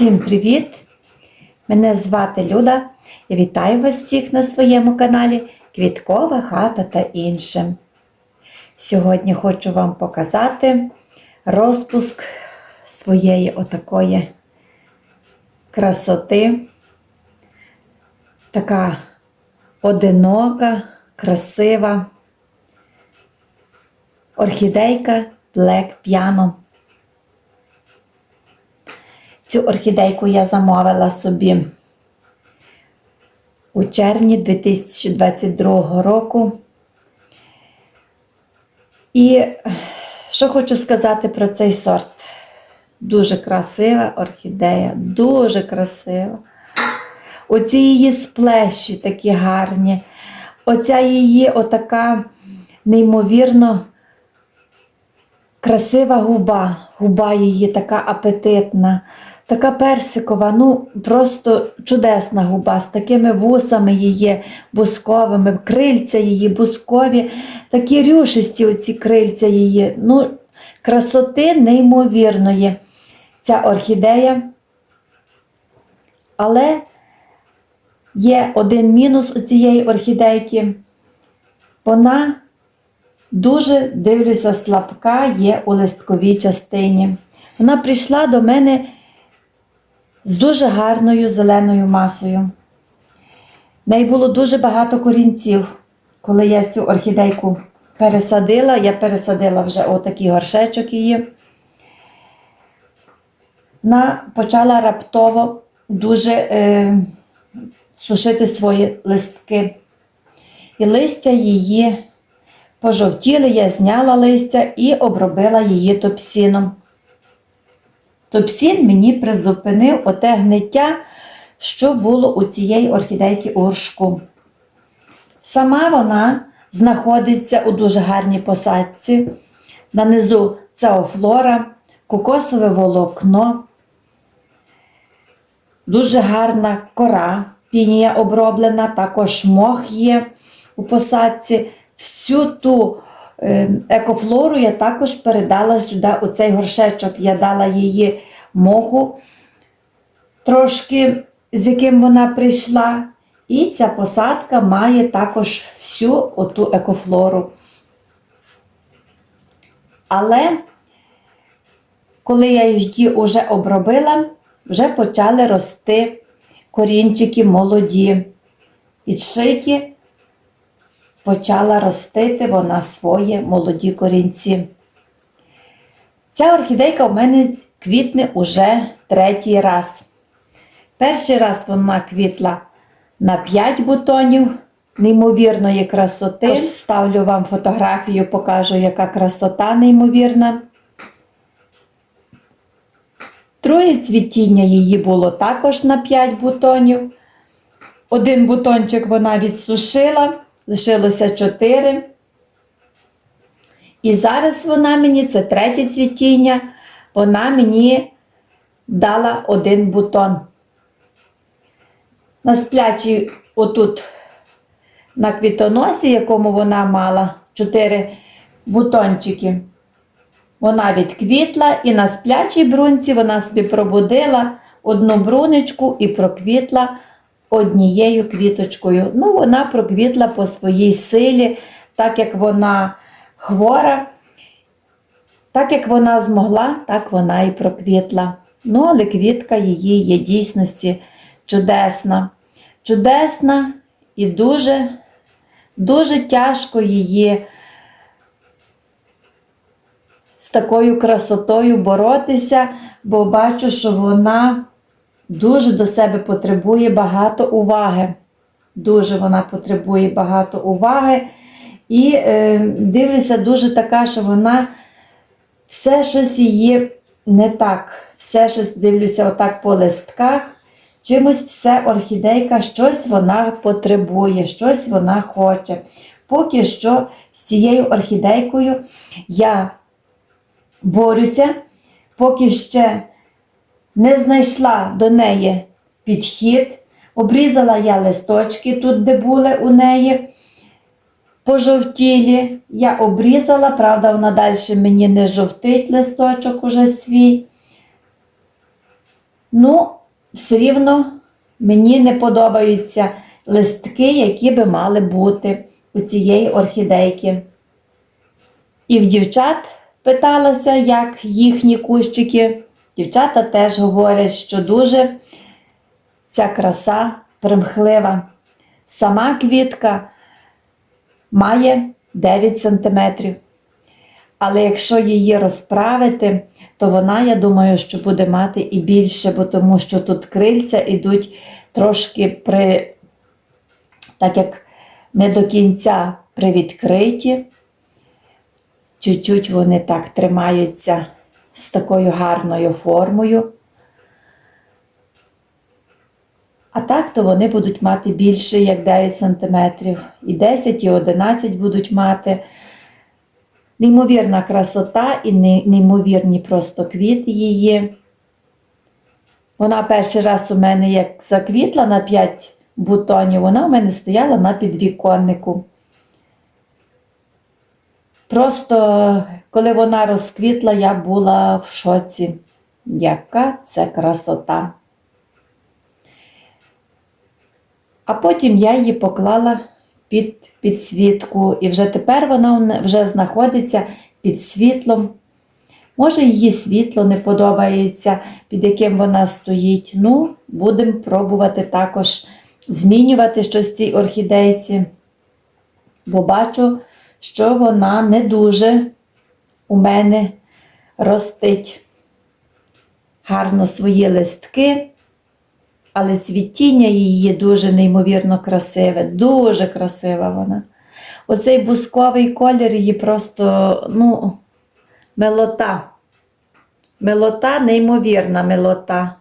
Всім привіт! Мене звати Люда. Я вітаю вас всіх на своєму каналі Квіткова хата та інше. Сьогодні хочу вам показати розпуск своєї отакої красоти. Така одинока, красива орхідейка Black Piano. Цю орхідейку я замовила собі у червні 2022 року. І що хочу сказати про цей сорт? Дуже красива орхідея, дуже красива. Оці її сплеші такі гарні. Оця її отака неймовірно красива губа. Губа її така апетитна. Така персикова, ну просто чудесна губа з такими вусами її бусковими, крильця її бускові, такі рюшисті оці крильця її. Ну, красоти неймовірної ця орхідея. Але є один мінус у цієї орхідейки. Вона дуже дивлюся, слабка є у листковій частині. Вона прийшла до мене з дуже гарною зеленою масою. В неї було дуже багато корінців. Коли я цю орхідейку пересадила, я пересадила вже отакий горшечок її. Вона почала раптово дуже е, сушити свої листки. І листя її пожовтіли, я зняла листя і обробила її топсіном. Топсін мені призупинив оте гниття, що було у цієї орхідейки у. Сама вона знаходиться у дуже гарній посадці. Нанизу цеофлора, кокосове волокно, дуже гарна кора, пінія оброблена, також мох є у посадці. Всю ту екофлору я також передала сюди у цей горшечок. Я дала її моху, трошки з яким вона прийшла. І ця посадка має також всю оту екофлору. Але коли я її вже обробила, вже почали рости корінчики молоді. Від шийки почала ростити вона свої молоді корінці. Ця орхідейка у мене квітне уже третій раз. Перший раз вона квітла на 5 бутонів неймовірної красоти. Ставлю вам фотографію, покажу, яка красота неймовірна. Друге цвітіння її було також на 5 бутонів. Один бутончик вона відсушила, лишилося 4. І зараз вона мені, це третє цвітіння, вона мені дала один бутон. На сплячій отут на квітоносі, якому вона мала 4 бутончики. Вона відквітла і на сплячій брунці вона собі пробудила одну брунечку і проквітла однією квіточкою. Ну, вона проквітла по своїй силі, так як вона хвора, так як вона змогла, так вона і проквітла. Ну, але квітка її є дійсності чудесна. Чудесна і дуже, дуже тяжко її з такою красотою боротися, бо бачу, що вона дуже до себе потребує багато уваги. Дуже вона потребує багато уваги. І е, дивлюся, дуже така, що вона все щось її не так. Все щось дивлюся отак по листках. Чимось все орхідейка, щось вона потребує, щось вона хоче. Поки що з цією орхідейкою я борюся, поки ще не знайшла до неї підхід. Обрізала я листочки тут, де були у неї пожовтілі. Я обрізала, правда, вона далі мені не жовтить листочок уже свій. Ну, все рівно мені не подобаються листки, які би мали бути у цієї орхідейки. І в дівчат питалася, як їхні кущики. Дівчата теж говорять, що дуже ця краса примхлива. Сама квітка має 9 см. Але якщо її розправити, то вона, я думаю, що буде мати і більше, бо тому що тут крильця йдуть трошки при, так як не до кінця привідкриті. Чуть-чуть вони так тримаються з такою гарною формою. А так то вони будуть мати більше, як 9 см. І 10, і 11 будуть мати. Неймовірна красота і не- неймовірні просто квіти її. Вона перший раз у мене як заквітла на 5 бутонів, вона у мене стояла на підвіконнику. Просто коли вона розквітла, я була в шоці. Яка це красота. А потім я її поклала під підсвітку, і вже тепер вона вже знаходиться під світлом. Може, її світло не подобається, під яким вона стоїть. Ну, будемо пробувати також змінювати щось цій орхідейці, бо бачу, що вона не дуже у мене ростить гарно свої листки. Але цвітіння її дуже неймовірно красиве, дуже красива вона. Оцей бусковий колір її просто, ну, милота. Милота, неймовірна милота.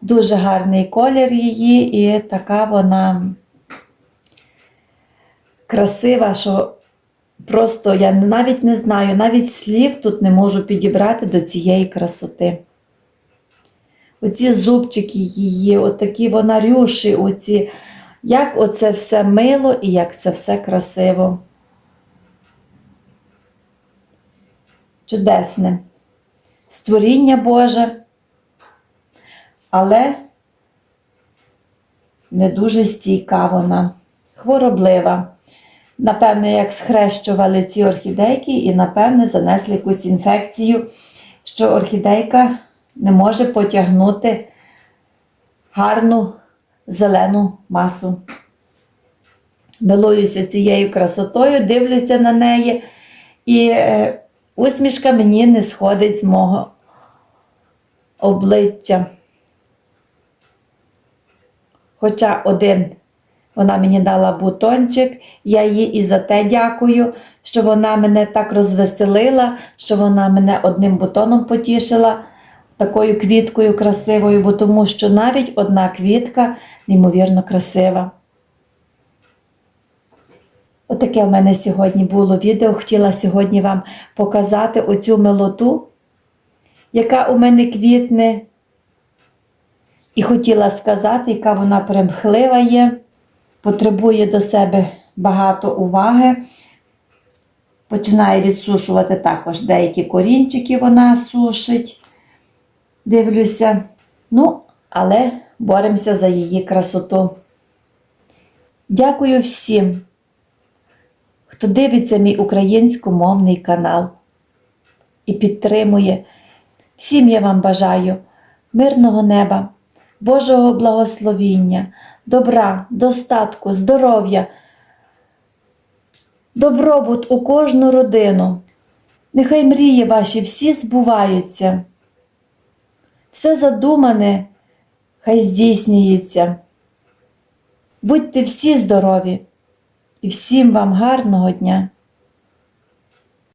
Дуже гарний колір її, і така вона красива, що просто я навіть не знаю, навіть слів тут не можу підібрати до цієї красоти. Оці зубчики її, отакі вона рюші, оці, як оце все мило і як це все красиво. Чудесне. Створіння Боже, але не дуже стійка вона, хвороблива. Напевне, як схрещували ці орхідейки, і, напевне, занесли якусь інфекцію, що орхідейка не може потягнути гарну зелену масу. Милуюся цією красотою, дивлюся на неї, і е, усмішка мені не сходить з мого обличчя. Хоча один вона мені дала бутончик, я їй і за те дякую, що вона мене так розвеселила, що вона мене одним бутоном потішила, такою квіткою красивою, бо тому що навіть одна квітка неймовірно красива. Отаке в мене сьогодні було відео. Хотіла сьогодні вам показати оцю милоту, яка у мене квітне. І хотіла сказати, яка вона примхлива є, потребує до себе багато уваги. Починає відсушувати також деякі корінчики, вона сушить. Дивлюся. Ну, але боремося за її красоту. Дякую всім, хто дивиться мій українськомовний канал і підтримує. Всім я вам бажаю мирного неба, Божого благословіння, добра, достатку, здоров'я, добробут у кожну родину. Нехай мрії ваші всі збуваються. Все задумане, хай здійснюється. Будьте всі здорові і всім вам гарного дня!